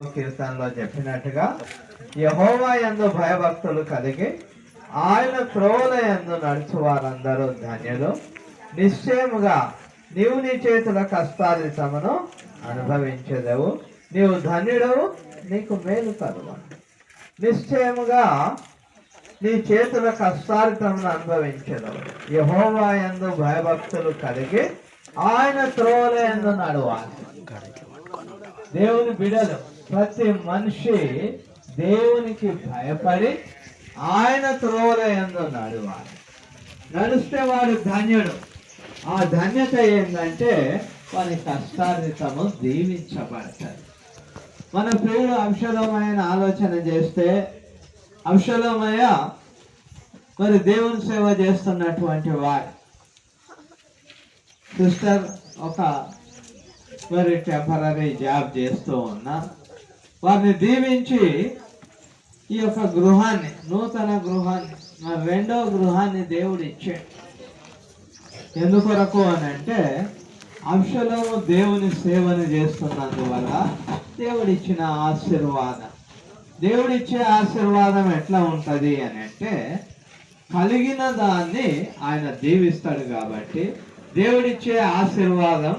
కీర్తనలో చెప్పినట్టుగా యహోవా యందు భయభక్తులు కలిగి ఆయన క్రోల యందు నడుచు వారందరూ ధన్యులు. నిశ్చయముగా నీవు నీ చేతుల కష్టాలితమును అనుభవించదవు. నీవు ధన్యుడవు నీకు మేలు కలుగు. నిశ్చయముగా నీ చేతుల కష్టాలితమును అనుభవించదవు. యహోవా యందు భయభక్తులు కలిగి ఆయన త్రోల యందు నడవాలి దేవుని బిడలు ప్రతి మనిషి దేవునికి భయపడి ఆయన త్రోల ఎందు నడవాలి నడిస్తే వాడు ధన్యుడు. ఆ ధన్యత ఏంటంటే వారి కష్టార్జితము దీవించబడతారు. మన ప్రియుడు అంశలమైన ఆలోచన చేస్తే అంశలమయ మరి దేవుని సేవ చేస్తున్నటువంటి వాడు. సిస్టర్ ఒక మరి టెంపరీ జాబ్ చేస్తూ ఉన్నా. వారిని దీవించి ఈ యొక్క గృహాన్ని నూతన గృహాన్ని మరి రెండవ గృహాన్ని దేవుడు ఇచ్చాడు. ఎందుకొరకు అని అంటే అంశలము దేవుని సేవను చేస్తున్నందువల్ల దేవుడిచ్చిన ఆశీర్వాదం. దేవుడిచ్చే ఆశీర్వాదం ఎట్లా ఉంటుంది అని అంటే కలిగిన దాన్ని ఆయన దీవిస్తాడు కాబట్టి దేవుడిచ్చే ఆశీర్వాదం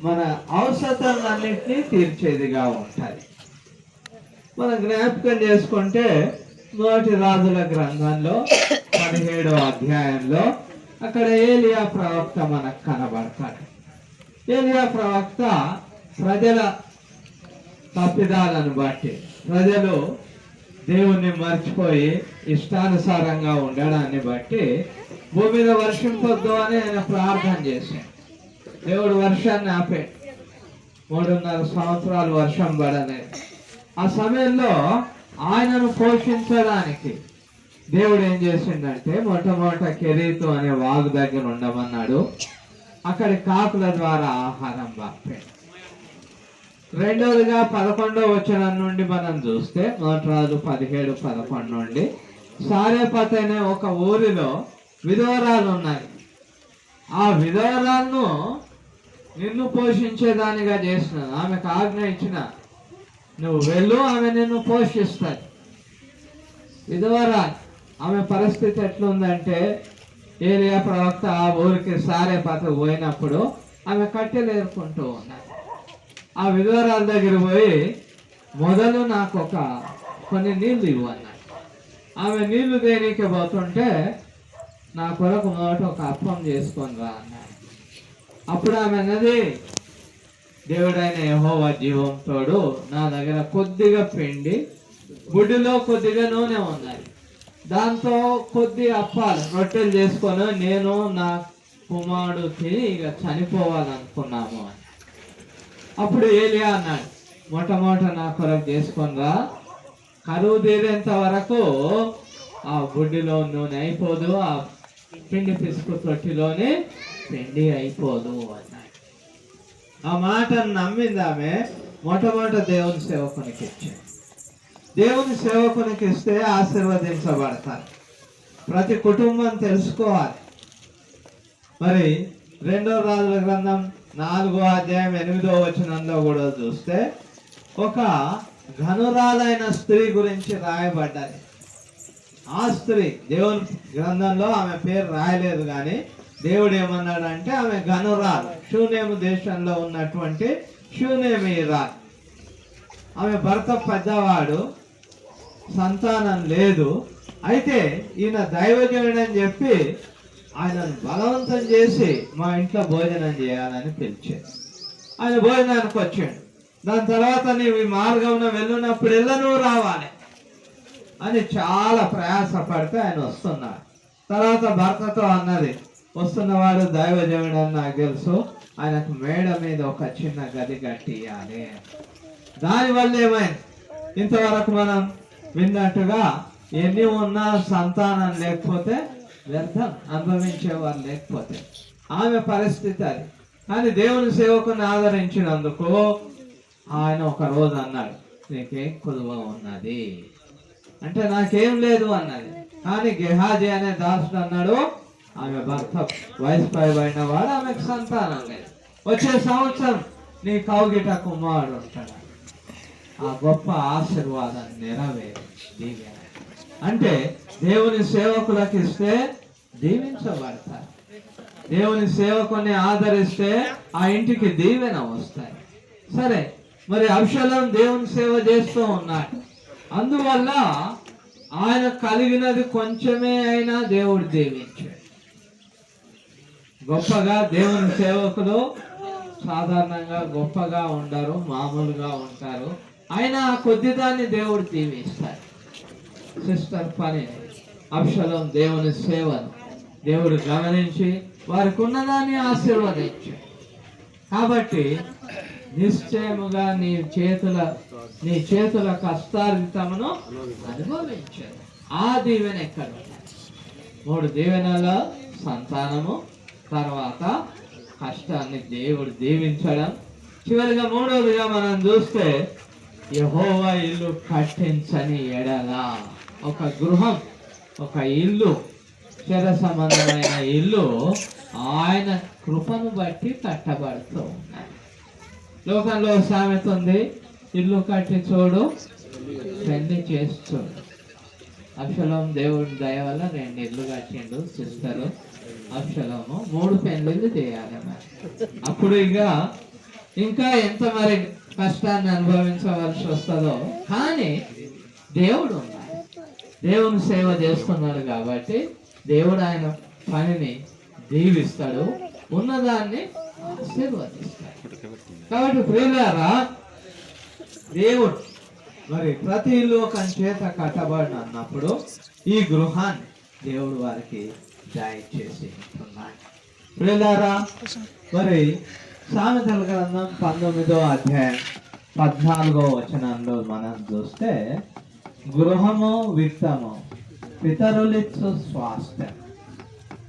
మన అవసరాలన్నింటినీ తీర్చేదిగా ఉంటుంది. మనం జ్ఞాపకం చేసుకుంటే మొదటి రాజుల గ్రంథంలో పదిహేడవ అధ్యాయంలో అక్కడ ఏలియా ప్రవక్త మనకు కనబడతాడు. ఏలియా ప్రవక్త ప్రజల తప్పిదాలను బట్టి ప్రజలు దేవుణ్ణి మర్చిపోయి ఇష్టానుసారంగా ఉండడాన్ని బట్టి భూమి మీద వర్షం పొద్దు అని ఆయన ప్రార్థన చేశాడు. దేవుడు వర్షాన్ని ఆపాడు మూడున్నర సంవత్సరాలు వర్షం పడలేదు. ఆ సమయంలో ఆయనను పోషించడానికి దేవుడు ఏం చేసిండంటే మొట్టమొదట కెరీతు అనే వాగు దగ్గర ఉండమన్నాడు. అక్కడి కాకుల ద్వారా ఆహారం పంపాడు రెండవదిగా పదకొండవ వచనం నుండి మనం చూస్తే మొదటి రాజు పదిహేడు పదకొండు నుండి సారేపత అనే ఒక ఊరిలో విధవరాలు ఉన్నాయి. ఆ విధవరాలను నిన్ను పోషించేదానిగా చేసిన ఆమెకు ఆజ్ఞ ఇచ్చిన నువ్వు వెళ్ళు ఆమె నిన్ను పోషిస్తాడు ఇదివరా ఆమె పరిస్థితి ఎట్లుందంటే ఏరియా ప్రవక్త ఆ ఊరికి సారే పాత పోయినప్పుడు ఆమె కట్టెలు ఏరుకుంటూ ఉన్నది. ఆ విధవరాల దగ్గర పోయి మొదలు నాకు ఒక కొన్ని నీళ్ళు ఇవ్వన్నాడు ఆమె నీళ్ళు దేనికి పోతుంటే నా కొరకు మొదట ఒక అప్పం చేసుకొని రా అన్నాడు అప్పుడు ఆమె అన్నది దేవుడైన యహోవా జీవంతోడు నా దగ్గర కొద్దిగా పిండి గుడ్డిలో కొద్దిగా నూనె ఉన్నాయి దాంతో కొద్ది అప్పాలు రొట్టెలు చేసుకొని నేను నా కుమారుడు తిని ఇక చనిపోవాలనుకున్నాము అని. అప్పుడు ఏలియా అన్నాడు మొట్టమొదట నా కొరకు చేసుకొని రా. కరువు తీరేంత వరకు ఆ బుడ్డిలో నూనె అయిపోదు ఆ పిండి పిసుకు తొట్టిలోనే పిండి అయిపోదు అని ఆ మాటను నమ్మింది ఆమె మొట్టమొదట దేవుని సేవకునికి ఇచ్చింది దేవుని సేవకునికి ఇస్తే ఆశీర్వదించబడతారు. ప్రతి కుటుంబం తెలుసుకోవాలి. మరి రెండో రాజుల గ్రంథం నాలుగో అధ్యాయం ఎనిమిదో వచనంలో కూడా చూస్తే ఒక ఘనురాలైన స్త్రీ గురించి రాయబడ్డది. ఆ స్త్రీ దేవుని గ్రంథంలో ఆమె పేరు రాయలేదు కానీ దేవుడు ఏమన్నాడంటే ఆమె ఘనురాలు. షూనేము దేశంలో ఉన్నటువంటి షూనేమి రాలు ఆమె భర్త పెద్దవాడు సంతానం లేదు. అయితే ఈయన దైవజనుడు అని చెప్పి ఆయనను బలవంతం చేసి మా ఇంట్లో భోజనం చేయాలని పిలిచాడు. ఆయన భోజనానికి వచ్చాడు. దాని తర్వాత నీవు ఈ మార్గంలో వెళ్ళినప్పుడు నువ్వు రావాలి అని చాలా ప్రయాసపడితే ఆయన వస్తున్నాడు. తర్వాత భర్తతో అన్నది వస్తున్నవాడు దైవజనుడు అని నాకు తెలుసు. ఆయనకు మేడ మీద ఒక చిన్న గది కట్టియాలి దానివల్ల ఏమైంది? ఇంతవరకు మనం విన్నట్టుగా ఎన్ని ఉన్నా సంతానం లేకపోతే వ్యర్థం అనుభవించేవారు లేకపోతే ఆమె పరిస్థితి అది. కానీ దేవుని సేవకుని ఆదరించినందుకు ఆయన ఒక రోజు అన్నాడు నీకేం కుదువ ఉన్నది? అంటే నాకేం లేదు అన్నది. కానీ గెహాజీ అనే దాసుడు అన్నాడు ఆమె భర్త వయసు పైబడిన వాడు ఆమెకు సంతానం లేదు. వచ్చే సంవత్సరం నీ కౌగిట కుమారుడు ఉంటాడు. ఆ గొప్ప ఆశీర్వాదం నెరవేరు దీవెన. అంటే దేవుని సేవకులకు ఇస్తే దీవించబడతారు. దేవుని సేవకుని ఆదరిస్తే ఆ ఇంటికి దీవెన వస్తాయి. సరే మరి అక్షలం దేవుని సేవ చేస్తూ ఉన్నాడు. అందువల్ల ఆయన కలిగినది కొంచెమే అయినా దేవుడు దీవించాడు. గొప్పగా దేవుని సేవకులు సాధారణంగా గొప్పగా ఉండరు మామూలుగా ఉంటారు. అయినా కొద్దిదాన్ని దేవుడు దీవిస్తాడు సిస్టర్ పని అక్షలం దేవుని సేవను దేవుడు గమనించి వారికి ఉన్నదాన్ని ఆశీర్వదించాడు కాబట్టి నిశ్చయముగా నీ చేతుల నీ చేతుల కష్టార్జితమును అనుభవించాడు ఆ దీవెన ఎక్కడ మూడు దీవెనలో సంతానము తర్వాత కష్టాన్ని దేవుడు దీవించడం. చివరిగా మూడవదిగా మనం చూస్తే యహోవా ఇల్లు కట్టించని ఎడల. ఒక గృహం ఒక ఇల్లు చెర సంబంధమైన ఇల్లు ఆయన కృపను బట్టి కట్టబడుతూ ఉన్నాయి లోకంలో సామెత ఉంది ఇల్లు కట్టి చూడు పెళ్ళి చేస్తుడు అక్షలం దేవుడి దయ వల్ల రెండు ఇల్లు కట్టిండు సిస్టరు. అక్షరము. మూడు పెళ్ళిళ్ళు చేయాలి అప్పుడు ఇక ఇంకా ఎంత మరి కష్టాన్ని అనుభవించవలసి వస్తుందో. కానీ దేవుడు ఉన్నాడు. దేవుని సేవ చేస్తున్నాడు కాబట్టి దేవుడు ఆయన పనిని దీవిస్తాడు. ఉన్నదాన్ని ఆశీర్వదిస్తాడు. కాబట్టి ప్రియులారా దేవుడు మరి ప్రతి లోకం చేత కట్టబడినప్పుడు ఈ గృహాన్ని దేవుడు వారికి దయచేసి ఉంటున్నాడు మరి సామెతల గ్రంథం పంతొమ్మిదో అధ్యాయం పద్నాలుగో వచనంలో మనం చూస్తే గృహము విత్తము పితరులిచ్చు స్వాస్థ్యం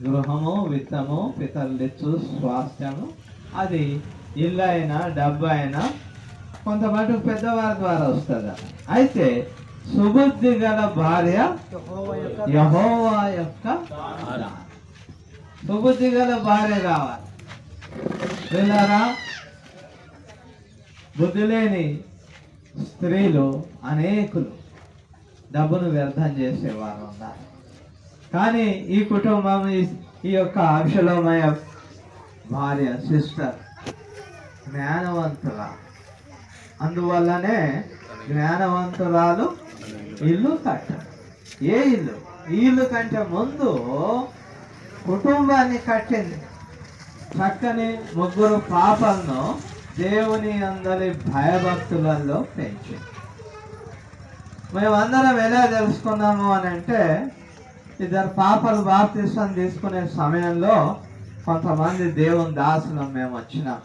గృహము విత్తము పితరులిచ్చు స్వాస్థ్యము. అది ఇల్లు అయినా డబ్బు అయినా కొంతమంది పెద్దవారి ద్వారా వస్తుందా? అయితే సుబుద్ధి గల భార్య యహోవా యొక్క సుబుద్ధి గల భార్య కావాలి పిల్లరా బుద్ధి లేని స్త్రీలు అనేకులు డబ్బును వ్యర్థం చేసేవారు ఉన్నారు. కానీ ఈ కుటుంబం ఈ- యొక్క అక్షలమయ భార్య సిస్టర్ జ్ఞానవంతుల అందువల్లనే జ్ఞానవంతురాలు ఇల్లు కట్టారు. ఏ ఇల్లు? ఇల్లు కంటే ముందు కుటుంబాన్ని కట్టింది. చక్కని ముగ్గురు పాపలను దేవుని అందరి భయభక్తులలో పెంచింది. మేమందరం ఎలా తెలుసుకున్నాము అని అంటే ఇద్దరు పాపలు బాప్తిసం తీసుకునే సమయంలో కొంతమంది దేవుని దాసులం మేము వచ్చినాం.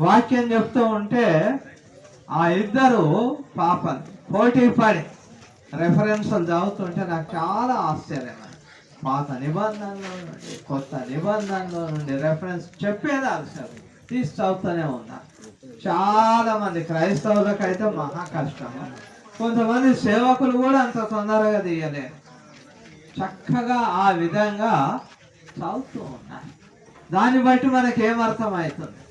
వాక్యం చెప్తూ ఉంటే ఆ ఇద్దరు పాపలు పోటీ పడి రెఫరెన్స్లు చదువుతుంటే నాకు చాలా ఆశ్చర్యం. పాత నిబంధనలో నుండి కొత్త నిబంధనలో నుండి రెఫరెన్స్ చెప్పేది ఆశ్చర్యం. తీసి చదువుతూనే ఉన్నా. చాలా మంది అయితే మహా కష్టము కొంతమంది సేవకులు కూడా అంత తొందరగా తీయలేరు. చక్కగా ఆ విధంగా చదువుతూ ఉన్నారు దాన్ని బట్టి మనకి ఏమర్థమవుతుంది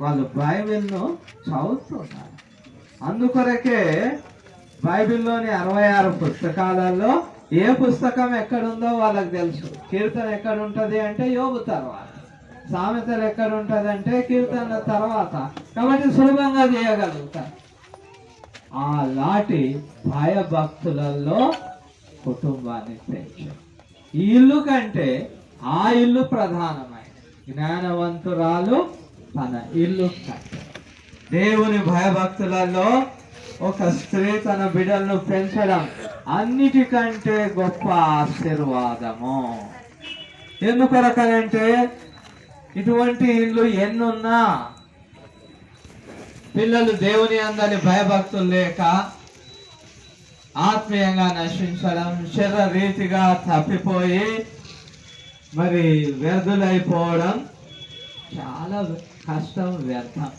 వాళ్ళు బైబిల్ను చదువుతున్నారు అందుకొరకే బైబిల్లోని అరవై ఆరు పుస్తకాలలో ఏ పుస్తకం ఎక్కడుందో వాళ్ళకి తెలుసు. కీర్తన ఎక్కడ ఉంటుంది అంటే యోగు తర్వాత. సామెతలు ఎక్కడ ఉంటుంది అంటే కీర్తన తర్వాత. కాబట్టి సులభంగా చేయగలుగుతారు. ఆ లాటి భయభక్తులలో కుటుంబాన్ని పెంచు. ఈ ఇల్లు కంటే ఆ ఇల్లు ప్రధానమైన జ్ఞానవంతురాలు తన ఇల్లు కంటే దేవుని భయభక్తులలో ఒక స్త్రీ తన బిడ్డలను పెంచడం అన్నిటికంటే గొప్ప ఆశీర్వాదము. ఎందుకొరకనంటే ఇటువంటి ఇల్లు ఎన్నున్నా పిల్లలు దేవుని అందరి భయభక్తులు లేక ఆత్మీయంగా నశించడం శరీర రీతిగా తప్పిపోయి మరి వ్యర్థులైపోవడం చాలా కష్టం వ్యర్థం.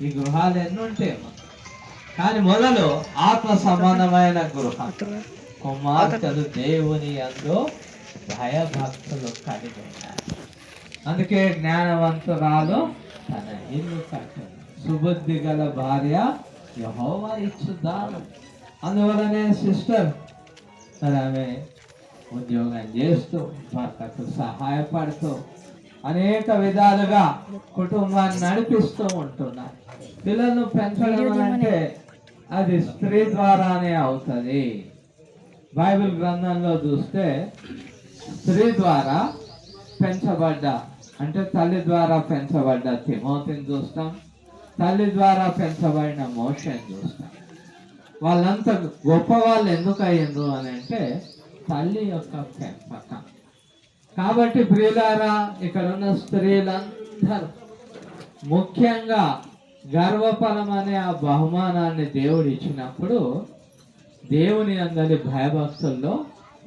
ఈ గృహాలు ఎన్ని ఉంటాయేమో కానీ మొదలు ఆత్మ సమానమైన గృహం. కుమార్తెలు దేవుని అందు భయభక్తులు కలిగి ఉన్నారు. అందుకే జ్ఞానవంతురాలు తన ఇల్లు కట్టింది. సుబుద్ధి గల భార్య యహోవా ఇచ్చుదాను అందువలనే సిస్టర్ మరి ఆమె ఉద్యోగం చేస్తూ భర్తకు సహాయపడుతూ అనేక విధాలుగా కుటుంబాన్ని నడిపిస్తూ ఉంటున్నారు పిల్లలను పెంచడం అంటే అది స్త్రీ ద్వారానే అవుతుంది. బైబిల్ గ్రంథంలో చూస్తే స్త్రీ ద్వారా పెంచబడ్డ అంటే తల్లి ద్వారా పెంచబడ్డ తిమోతిని చూస్తాం. తల్లి ద్వారా పెంచబడిన మోషన్ చూస్తాం. వాళ్ళంతా గొప్ప వాళ్ళు ఎందుకు అయ్యిండ్రు అని అంటే తల్లి యొక్క పెంపకం. కాబట్టి ప్రియులారా ఇక్కడ ఉన్న స్త్రీలందరూ ముఖ్యంగా గర్వఫలం అనే ఆ బహుమానాన్ని దేవుడు ఇచ్చినప్పుడు దేవుని అందరి భయభక్తుల్లో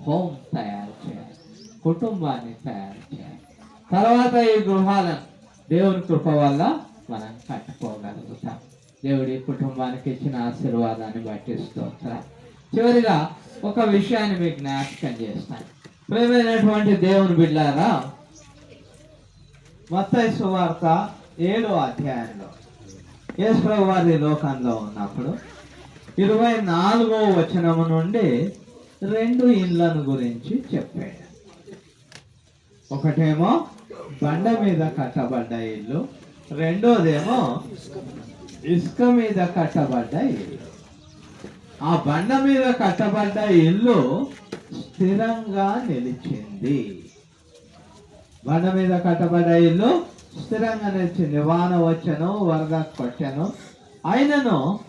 హోమ్ తయారు చేయాలి కుటుంబాన్ని తయారు చేయాలి. తర్వాత ఈ గృహాలను దేవుని కృప వల్ల మనం కట్టుకోగలుగుతాం. దేవుడి కుటుంబానికి ఇచ్చిన ఆశీర్వాదాన్ని బట్టి స్తోత్ర చివరిగా ఒక విషయాన్ని మీకు జ్ఞాపకం చేస్తాను. ప్రేమైనటువంటి దేవుని బిడ్డారా మత్తయి సువార్త ఏడో అధ్యాయంలో. యేసుప్రభు వారి లోకంలో ఉన్నప్పుడు ఇరవై నాలుగో వచనము నుండి రెండు ఇండ్లను గురించి చెప్పాడు. ఒకటేమో బండ మీద కట్టబడ్డ ఇల్లు రెండోదేమో ఇసుక మీద కట్టబడ్డ ఇల్లు. ఆ బండ మీద కట్టబడ్డ ఇల్లు స్థిరంగా నిలిచింది. బండ మీద కట్టబడ్డ ఇల్లు స్థిరంగా నిలిచింది. వాన వచ్చను వరద కొట్టను. అయినను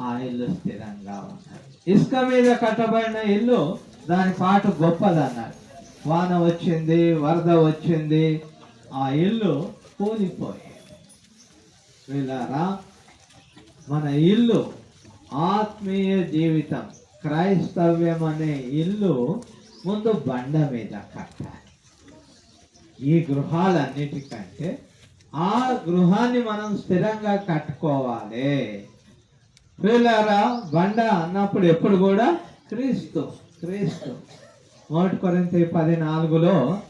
ఆ ఇల్లు స్థిరంగా ఉన్నది. ఇసుక మీద కట్టబడిన ఇల్లు దాని పాటు గొప్పదన్నాడు వాన వచ్చింది వరద వచ్చింది ఆ ఇల్లు కూలిపోయింది. వీళ్ళారా? మన ఇల్లు ఆత్మీయ జీవితం క్రైస్తవ్యం అనే ఇల్లు ముందు బండ మీద కట్టాలి. ఈ గృహాలన్నిటికంటే ఆ గృహాన్ని మనం స్థిరంగా కట్టుకోవాలి. పిల్లరా బండ అన్నప్పుడు ఎప్పుడు కూడా క్రీస్తు క్రీస్తు. మొదటి కొరింత పది నాలుగులో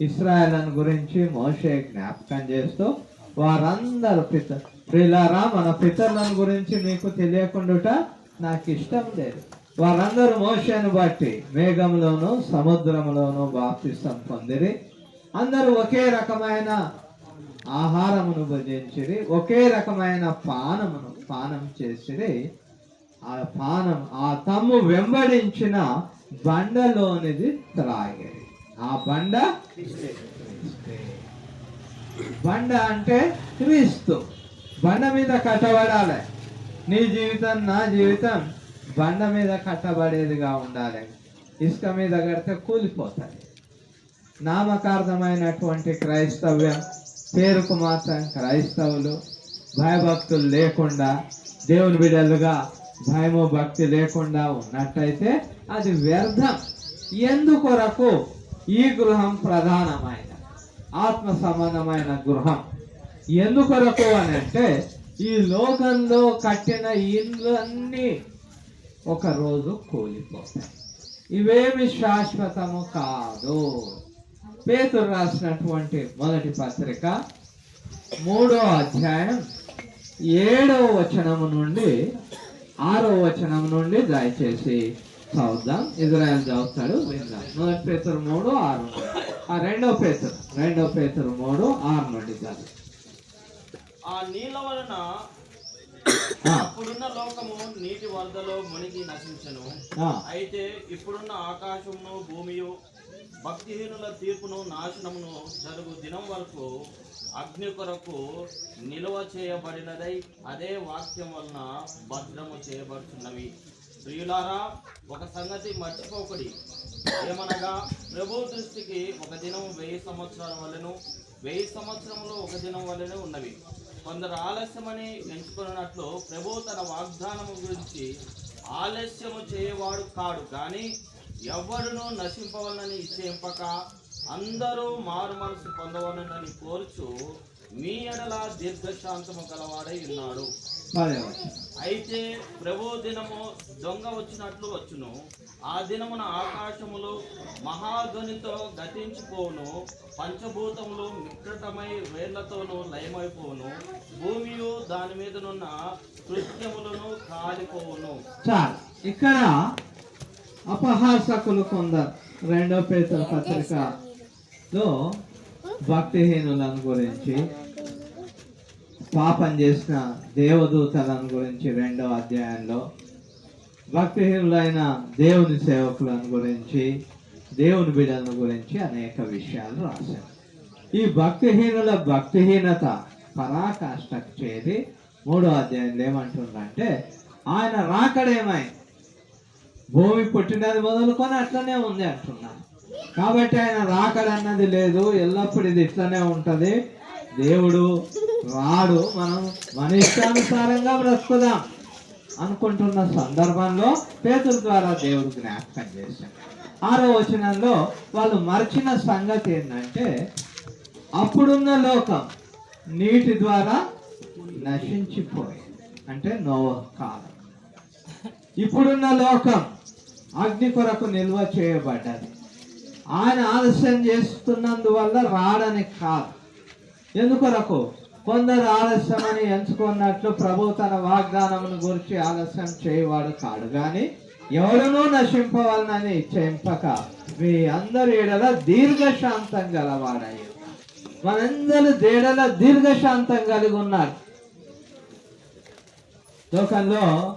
ఇస్రాయలను గురించి మోషే జ్ఞాపకం చేస్తూ వారందరూ పిత ప్రిలారా మన పితరులను గురించి మీకు తెలియకుండా నాకు ఇష్టం లేదు. వారందరూ మోషను బట్టి మేఘంలోను సముద్రంలోను బాప్తిష్టం పొందిరి. అందరూ ఒకే రకమైన ఆహారమును భుజించిరి ఒకే రకమైన పానమును పానం చేసిరి. ఆ పానం ఆ తమ్ము వెంబడించిన బండలోనిది త్రాగిరి. ఆ బండ బండ అంటే క్రీస్తు. బండ మీద కట్టబడాలి. నీ జీవితం నా జీవితం బండ మీద కట్టబడేదిగా ఉండాలి. ఇసుక మీద కడితే కూలిపోతుంది నామకార్థమైనటువంటి క్రైస్తవ్యం పేరుకు మాత్రం క్రైస్తవులు భయభక్తులు లేకుండా దేవుని బిడ్డలుగా భయము భక్తి లేకుండా ఉన్నట్టయితే అది వ్యర్థం. ఎందుకొరకు? ఈ గృహం ప్రధానమైన ఆత్మ సంబంధమైన గృహం. ఎందుకొరకు అని అంటే ఈ లోకంలో కట్టిన ఇల్లు అన్నీ ఒకరోజు కూలిపోతాయి. ఇవేమి శాశ్వతము కాదు. పేతురు రాసినటువంటి మొదటి పత్రిక మూడో అధ్యాయం ఏడవ వచనము నుండి ఆరో వచనం నుండి దయచేసి చదువుదాం. ఇజ్రాయల్ చదువుతాడు విందాం. మొదటి పేతురు మూడు ఆరు ఆ రెండో పేతురు రెండో పేతురు మూడు ఆరు నుండి చదువు. ఆ నీళ్ళ వలన అప్పుడున్న లోకము నీటి వరదలో మునిగి నశించను. అయితే ఇప్పుడున్న ఆకాశమును భూమియు భక్తిహీనుల తీర్పును నాశనమును జరుగు దినం వరకు అగ్ని కొరకు నిలువ చేయబడినదై అదే వాక్యం వలన భద్రము చేయబడుతున్నవి ప్రియులారా ఒక సంగతి మర్చిపోకడి. ఏమనగా ప్రభు దృష్టికి ఒక దినం వెయ్యి సంవత్సరాల వలెను వెయ్యి సంవత్సరములు ఒక దినం వలెనే ఉన్నవి. కొందరు ఆలస్యమని ఎంచుకున్నట్లు ప్రభు తన వాగ్దానము గురించి ఆలస్యము చేయవాడు కాడు కానీ ఎవ్వడును నశింపవలనని ఇచ్చేంపక అందరూ మారు మనసు పొందవలనని కోరుచు మీ ఎడల దీర్ఘశాంతము గలవాడై ఉన్నాడు. అయితే ప్రభు దినము దొంగ వచ్చినట్లు వచ్చును. ఆ దినమున ఆకాశములు మహాధ్వనితో గతించిపోను పంచభూతములు మిక్రటమై వేర్లతోనూ లయమైపోను భూమియు దాని మీదనున్న కృత్యములను కాలిపోవును. ఇక్కడ అపహాసకులు కొందరు. రెండో పేతుల పత్రికలో భక్తిహీనులను గురించి. పాపం చేసిన దేవదూతలను గురించి రెండో అధ్యాయంలో భక్తిహీనులైన దేవుని సేవకులను గురించి దేవుని బిడ్డల గురించి అనేక విషయాలు రాశారు. ఈ భక్తిహీనుల భక్తిహీనత పరాకాష్ఠకు చేరి మూడో అధ్యాయంలో ఏమంటుందంటే ఆయన రాకడేమై భూమి పుట్టినది మొదలుకొని అట్లనే ఉంది అంటున్నాను కాబట్టి ఆయన రాకడన్నది లేదు ఎల్లప్పుడు ఇది ఇట్లనే ఉంటుంది. దేవుడు రాడు మనం మన ఇష్టానుసారంగా బ్రతుకుదాం అనుకుంటున్న సందర్భంలో పేతుల ద్వారా దేవుడు జ్ఞాపకం చేశాడు. ఆరో వచనంలో వాళ్ళు మర్చిన సంగతి ఏంటంటే అప్పుడున్న లోకం నీటి ద్వారా నశించిపోయింది. అంటే నోవ కాలం. ఇప్పుడున్న లోకం అగ్ని కొరకు నిల్వ చేయబడ్డది. ఆయన ఆలస్యం చేస్తున్నందువల్ల రాడని కాదు. ఎందుకొరకు? కొందరు ఆలస్యమని ఎంచుకున్నట్లు ప్రభు తన వాగ్దానమును గురించి ఆలస్యం చేయవాడు కాడు. కానీ ఎవరునూ నశింపవాలనని చెంపక మీ అందరి ఏడల దీర్ఘశాంతం గలవాడయ్య. మనందరూ దేడల దీర్ఘశాంతం కలిగి ఉన్నారు. లోకంలో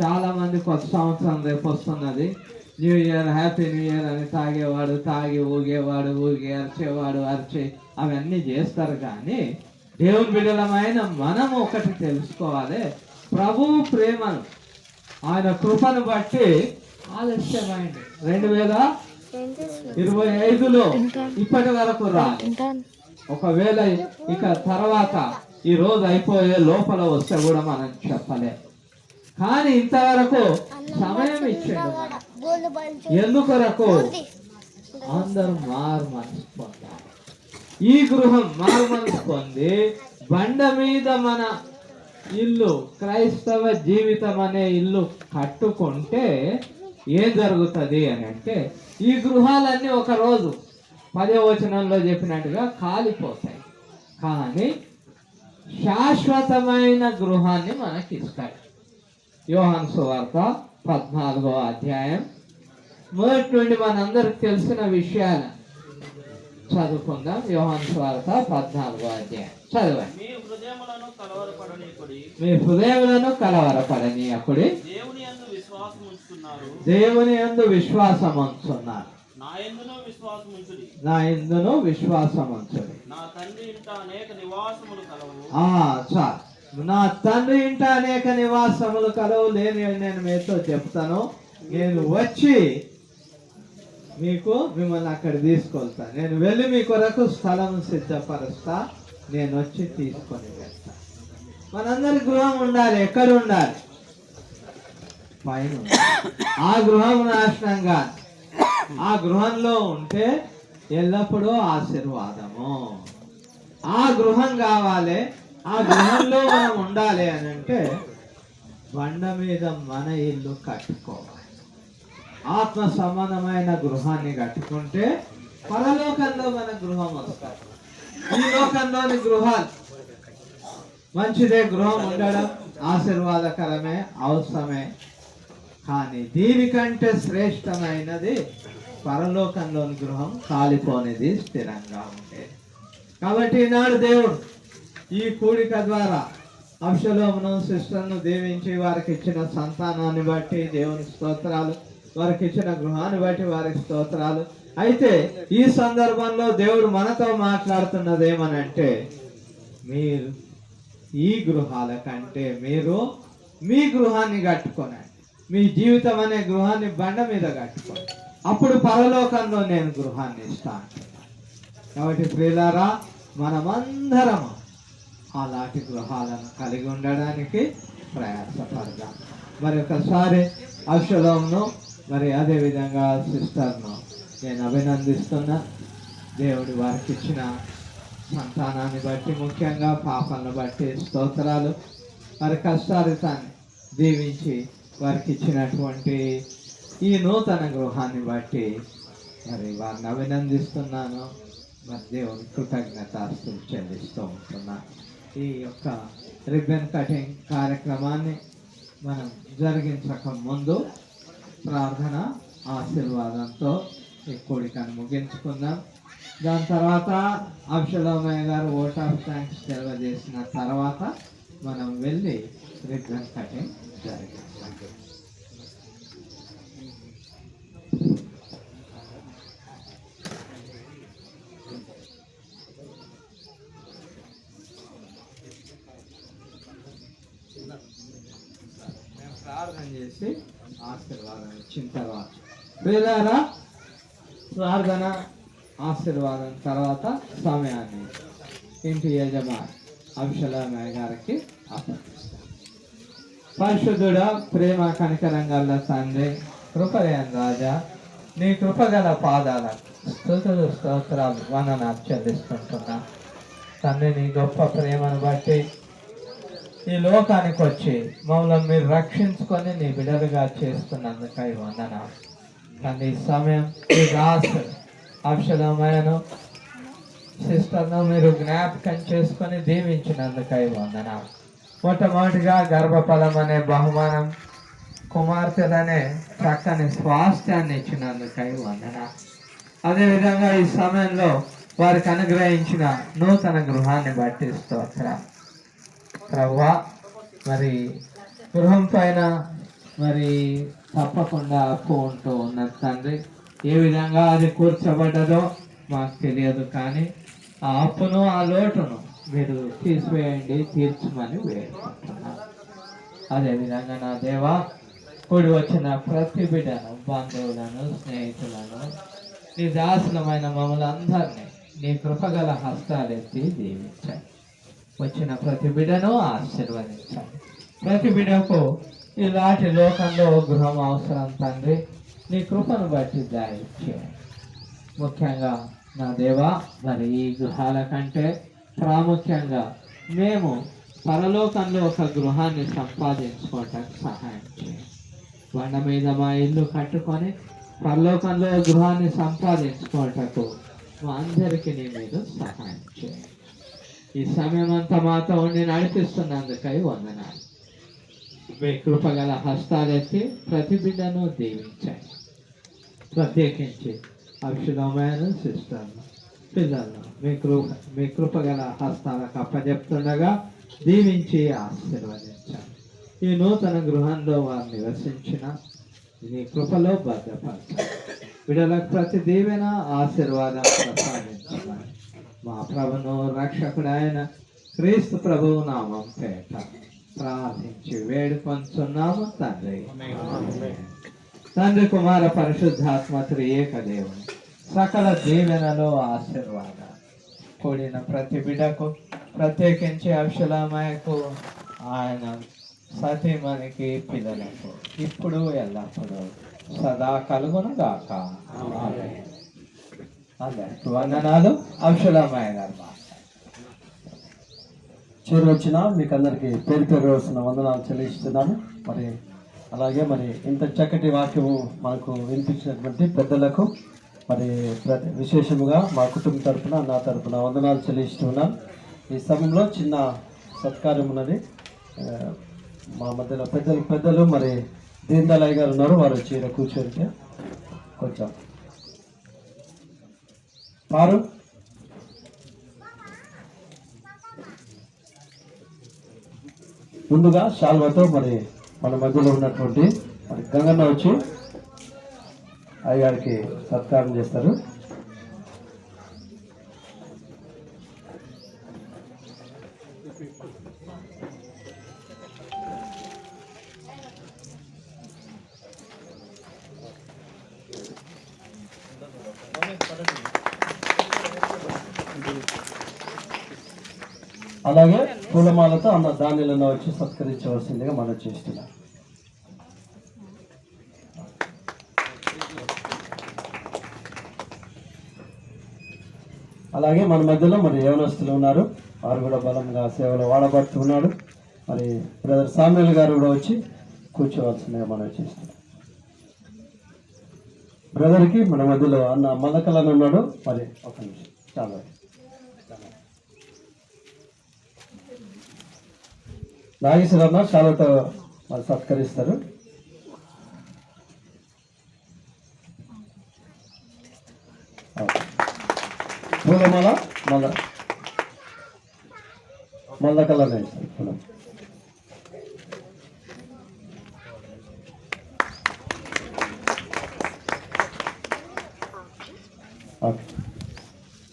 చాలా మంది కొత్త సంవత్సరం రేపు వస్తున్నది. New year happy new year అని తాగేవాడు తాగి ఊగేవాడు ఊగి అరిచేవాడు అరిచి అవన్నీ చేస్తారు కానీ దేవుని బిడ్డలమైన మనం ఒకటి తెలుసుకోవాలి. ప్రభువు ప్రేమను ఆయన కృపను బట్టి ఆలస్యమైంది. రెండు వేల ఇరవై ఐదులో ఇప్పటి వరకు రా ఒకవేళ ఇక తర్వాత ఈ రోజు అయిపోయే లోపల వస్తే కూడా మనం చెప్పలేం. కానీ ఇంతవరకు సమయం ఇచ్చాడు. ఎందుకొరకు? అందరూ మారు మనసు పొందాలి. ఈ గృహం మారు మనసు పొంది బండ మీద మన ఇల్లు క్రైస్తవ జీవితం అనే ఇల్లు కట్టుకుంటే ఏం జరుగుతుంది అని అంటే ఈ గృహాలన్నీ ఒక రోజు పదే వచనంలో చెప్పినట్టుగా కాలిపోతాయి. కానీ శాశ్వతమైన గృహాన్ని మనకి ఇస్తాడు యోహాను సువార్త పద్నాలుగో అధ్యాయం. మొదటి నుండి మనందరికి తెలిసిన విషయాలు చదువుకుందాం. యోహాను సువార్త పద్నాలుగో అధ్యాయం. చదవండి. మీ హృదయములను కలవరపడనీకుడి మీ హృదయములను కలవరపడని అప్పుడే దేవుని యందు విశ్వాసం ఉంచున్నారు నా ఎందునో విశ్వాసం ఉంచుడి నా తండ్రి ఇంట అనేక నివాసములు కలవు. చాలు. నా తండ్రి ఇంట అనేక నివాసములు కలవు లేని నేను మీతో చెప్తాను. నేను వచ్చి మీకు మిమ్మల్ని అక్కడ తీసుకొస్తా. నేను వెళ్ళి మీ కొరకు స్థలం సిద్ధపరుస్తా. నేను వచ్చి తీసుకొని వెళ్తా. మనందరి గృహం ఉండాలి ఎక్కడ ఉండాలి? పైన ఆ గృహం నాశనంగా. ఆ గృహంలో ఉంటే ఎల్లప్పుడూ ఆశీర్వాదము. ఆ గృహం కావాలి ఆ గృహంలో మనం ఉండాలి అని అంటే బండ మీద మన ఇల్లు కట్టుకోవాలి. ఆత్మ సమానమైన గృహాన్ని కట్టుకుంటే పరలోకంలో మన గృహం వస్తుంది ఈ లోకంలోని గృహాలు మంచిదే గృహం ఉండడం ఆశీర్వాదకరమే అవసరమే. కానీ దీనికంటే శ్రేష్టమైనది పరలోకంలోని గృహం కాలిపోనిది స్థిరంగా ఉండేది కాబట్టి ఈనాడు దేవుడు ఈ కూడిక ద్వారా అంశలోమును సిస్టర్ను దీవించి వారికి ఇచ్చిన సంతానాన్ని బట్టి దేవుని స్తోత్రాలు వారికి ఇచ్చిన గృహాన్ని బట్టి వారికి స్తోత్రాలు. అయితే ఈ సందర్భంలో దేవుడు మనతో మాట్లాడుతున్నది ఏమనంటే మీరు ఈ గృహాల కంటే మీరు మీ గృహాన్ని కట్టుకోనండి. మీ జీవితం అనే గృహాన్ని బండ మీద కట్టుకోండి. అప్పుడు పరలోకంలో నేను గృహాన్ని ఇస్తాను కాబట్టి ప్రియులారా మనమందరము అలాంటి గృహాలను కలిగి ఉండడానికి ప్రయాసపడదాం మరి ఒకసారి ఔషధంను మరి అదే విధంగా సిస్టర్ను నేను అభినందిస్తున్నా. దేవుడు వారికి ఇచ్చిన సంతానాన్ని బట్టి ముఖ్యంగా పాపలను బట్టి స్తోత్రాలు. వారి కష్టారితాన్ని దీవించి వారికి ఇచ్చినటువంటి ఈ నూతన గృహాన్ని బట్టి మరి వారిని అభినందిస్తున్నాను. మరి దేవుని కృతజ్ఞత చెల్లిస్తూ ఉంటున్నాను. ఈ యొక్క రిబ్బన్ కటింగ్ కార్యక్రమాన్ని మనం జరిగించక ముందు ప్రార్థన ఆశీర్వాదంతో ఈ కోడికను ముగించుకుందాం. దాని తర్వాత అక్షలమయ్య గారు ఓట్ ఆఫ్ థ్యాంక్స్ తెలియజేసిన తర్వాత మనం వెళ్ళి రిబ్బన్ కటింగ్ జరిగింది మేము ప్రార్థన చేసి ఆశీర్వాదం ఇచ్చిన తర్వాత ప్రియులారా ప్రార్థన ఆశీర్వాదం తర్వాత సమయాన్ని ఇంటి యజమాని అభిషలమయ్య గారికి అప్పగిస్తాం. పరిశుద్ధుడ ప్రేమ కనికరంగల్ల తండ్రి కృపయన్ రాజా నీ కృపగల పాదాల స్థుతులు స్తోత్రాలు వందనాలు చెల్లిస్తుంటున్నా. తండ్రి నీ గొప్ప ప్రేమను బట్టి ఈ లోకానికి వచ్చి మమ్మల్ని మీరు రక్షించుకొని నీ బిడ్డలుగా చేస్తున్నందుకై వందన. కానీ ఈ సమయం ఈ రాసు అక్షరమయను సిస్టర్ను మీరు జ్ఞాపకం చేసుకొని దీవించినందుకై వందన. మొట్టమొదటిగా గర్భఫలం అనే బహుమానం కుమార్తెలనే చక్కని స్వాస్థ్యాన్ని ఇచ్చినందుకై వందన. అదేవిధంగా ఈ సమయంలో వారికి అనుగ్రహించిన నూతన గృహాన్ని బట్టి స్తోత్రం. ప్రవ్వా మరి గృహం పైన మరి తప్పకుండా అప్పు ఉంటూ ఉన్నది తండ్రి. ఏ విధంగా అది కూర్చోబడ్డదో మాకు తెలియదు కానీ ఆ అప్పును ఆ లోటును మీరు తీసివేయండి తీర్చమని వేడుకుంటున్నాను. అదేవిధంగా నా దేవా కూడి వచ్చిన ప్రతి బిడ్డను బంధువులను స్నేహితులను నీ దాసులమైన మమ్మల్ని అందరినీ నీ కృపగల హస్తాలెత్తి దీవించండి. వచ్చిన ప్రతి బిడ్డను ఆశీర్వదించాలి. ప్రతి బిడ్డకు ఇలాంటి లోకంలో గృహం అవసరం తండ్రి. నీ కృపను బట్టి దయచేయండి. ముఖ్యంగా నా దేవా మరి ఈ గృహాల కంటే ప్రాముఖ్యంగా మేము పరలోకంలో ఒక గృహాన్ని సంపాదించుకోవటానికి సహాయం చేయండి. బండ మీద మా ఇల్లు కట్టుకొని పరలోకంలో గృహాన్ని సంపాదించుకోవటకు మా అందరికీ నీ మీరు సహాయం చేయండి. ఈ సమయం అంతా మాతో ఉండి నడిపిస్తున్నందుకై వందనాలు. మీ కృపగల హస్తాలెత్తి ప్రతి బిడ్డను దీవించాయి ప్రత్యేకించి అక్షరమైన సిస్టర్ను పిల్లలను మీ కృప మీ కృపగల హస్తాలకు అప్పచెప్తుండగా దీవించి ఆశీర్వదించండి. ఈ నూతన గృహంలో వారు నివసించిన నీ కృపలో భద్రపరచండి. బిడ్డలకు ప్రతి దీవెన ఆశీర్వాదం ప్రసాదించమని మా ప్రభును రక్షకుడైన క్రీస్తు ప్రభువు నామం పేట ప్రార్థించి వేడుకొంచున్నాము తండ్రి. తండ్రి కుమార పరిశుద్ధాత్మ ఏకదేవుని సకల దీవెనలో ఆశీర్వాద. కూడిన ప్రతి బిడకు ప్రత్యేకించి అక్షలామయకు ఆయన సతీమణికి పిల్లలకు ఇప్పుడు ఎల్లప్పుడూ సదా కలుగును గాక. ఆమేన్. వందనాలు. అక్షలామయ గారు చేరు వచ్చిన మీకు అందరికీ పేరు పేరు వస్తున్న వందనాలు చెల్లిస్తున్నాను. మరి అలాగే మరి ఇంత చక్కటి వాక్యము మనకు వినిపించినటువంటి పెద్దలకు మరి ప్రతి విశేషముగా మా కుటుంబ తరఫున నా తరఫున వందనాలు చెల్లిస్తున్నాను. ఈ సమయంలో చిన్న సత్కారం ఉన్నది. మా మధ్యలో పెద్దలు పెద్దలు మరి దీనదలయ్య గారు ఉన్నారు. వారు చీర ఈడ కొంచెం పారు ముందుగా శాల్వతో మరి మన మధ్యలో ఉన్నటువంటి మరి గంగన్న వచ్చి అయ్యగారికి సత్కారం చేస్తారు. అలాగే పూలమాలతో అన్న ధాన్యాలను వచ్చి సత్కరించవలసిందిగా మనం చేస్తున్నాం అలాగే మన మధ్యలో మరి యవనస్తులు ఉన్నారు. వారు కూడా బలంగా సేవలు వాడబడుతున్నాడు మరి బ్రదర్ సామ్యుల్ గారు కూడా వచ్చి కూర్చోవలసిందిగా మనం చేస్తున్నాం బ్రదర్కి మన మధ్యలో అన్న మలకలను ఉన్నాడు. మరి ఒక నిమిషం. చాలా. నాగేశ్వర అన్న శాలతో మరి సత్కరిస్తారు. పూలమాల మల్ల మల్ల కలర్ వేస్తారు పూలం.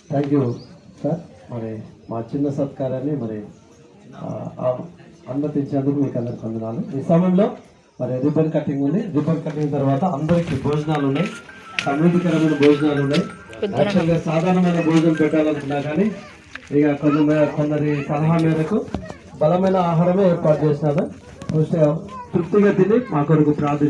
Thank you sir. మరి మా చిన్న సత్కారాన్ని మరి ఆ, అనుమతించినందుకు మీకు అందరికి వందనాలు. ఈ సమయంలో మరి రిబ్బన్ కటింగ్ ఉంది. రిబ్బన్ కటింగ్ తర్వాత అందరికీ భోజనాలు ఉన్నాయి. సమృద్ధికరమైన భోజనాలు ఉన్నాయి. యాక్చువల్గా సాధారణమైన భోజనం పెట్టాలనుకున్నా కానీ ఇక కొన్ని కొందరి సలహా మేరకు బలమైన ఆహారమే ఏర్పాటు చేసినారు. తృప్తిగా తిని మా కొరకు ప్రార్థన